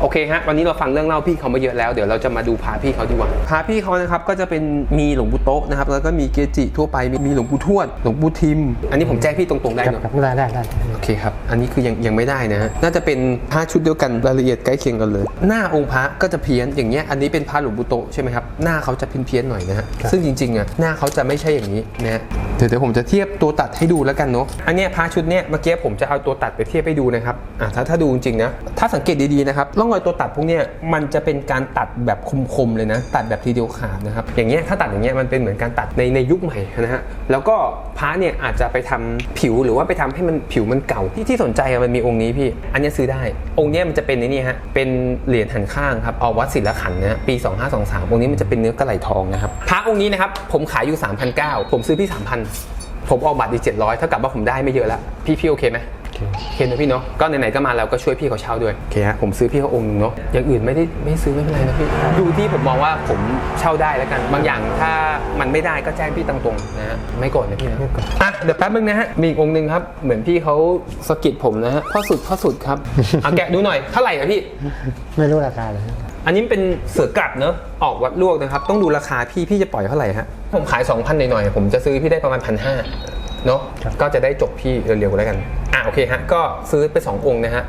โอเคฮะวันนี้เราฟังเรื่องเล่าพี่เขามาเยอะแล้วเดี๋ยวเราจะมาดูพาพี่เขาดีกว่าพาพี่เขานะครับก็จะเป็นมีหลวงปู่โต๊ะนะครับแล้วก็มีเกจิทั่วไปมีมีหลวงปู่ทวดหลวงปู่ทิม อันนี้ผมแจ้งพี่ตรงๆได้ครับเนอะครับได้ได้ได้โอเคครับอันนี้คือยังยังไม่ได้นะฮะน่าจะเป็นพระชุดเดียวกันรายละเอียดใกล้เคียงกันเลย หน้าองค์พระก็จะเพี้ยนอย่างเงี้ยอันนี้เป็นพระหลวงปู่โตะใช่ไหมครับหน้าเขาจะเพี้ยนเพี้ยนๆหน่อยนะฮะซึ่งจริงๆอะหน้าเขาจะไม่ใช่อย่างนี้นะฮะ เดี๋ยวผมจะเทียบตัวตัดให้ดูแล้วกันเนาะ อันนี้พระชุดเนี้ยเมื่อกี้ผมจะเอาตัวตัดไปเทียบให้ดูนะครับ อะถ้าถ้าดูจริงๆนะ ถ้าสังเกตดีๆนะครับร่องรอยตัวตัดพวกเนี้ยมันจะเป็นการตัดแบบคมๆเลยนะ ตัดแบบทีเดียวขาดนะครับ อย่างเงี้ยถ้าตัดอย่างเงี้ยมันเป็นเหมือนการตัดในในยุคใหม่นะฮะ แล้วก็พระเนี่ยอาจจะไปทำผิวหรือว่าไปทำให้มันผิวมันเก่าที่ที่สนใจอะมันมีองค์นี้พี่ อันนี้ซื้อได้ องค์เนี้ยมันจะเป็นในนี่ฮะ เป็นเหรียญหันข้างครับเอาวัดศิลขันนะฮะปี 2523องค์นี้มันจะเป็นเนื้อกระไหลทองนะครับพระองค์นี้นะครับผมขายอยู่3,900ผมซื้อพี่3,000ผมออกบัตรอีก700เท่ากับว่าผมได้ไม่เยอะแล้วพี่พี่โอเคไหมโอเคนะพี่เนาะก็ไหนๆก็มาแล้วก็ช่วยพี่เขาเช่าด้วยโอเคฮะผมซื้อพี่เขาองค์หนึงเนาะอย่างอื่นไม่ได้ไม่ซื้อไม่เป็นไรนะพี่ดูที่ผมมองว่าผมเช่าได้แล้วกัน บางอย่างถ้ามันไม่ได้ก็แจ้งพี่ตรงๆนะฮะไม่โกดนะพี่นะอะเดี๋ยวแป๊บนึงนะฮะมีอีกองค์หนึงครับเหมือนพี่เขาสะกิดผมนะฮะพ่อสุดพ่อสุดครับเอาแกะดูหน่อยเท่าไหร่อะพี่ ไม่รู้ราคาเลย อันนี้เป็นเสือกลับเนอะออกวัดลวกนะครับ ต้องดูราคาพี่พี่จะปล่อยเท่าไหร่ฮะผมขาย 2,000หน่อยๆผมจะซื้อพี่ได้ประมาณพันห้าเนาะครับก็จะได้จบพี่เร็วๆแล้วกันอะโอเคฮะก็ซื้อไป 2 องค์นะฮะ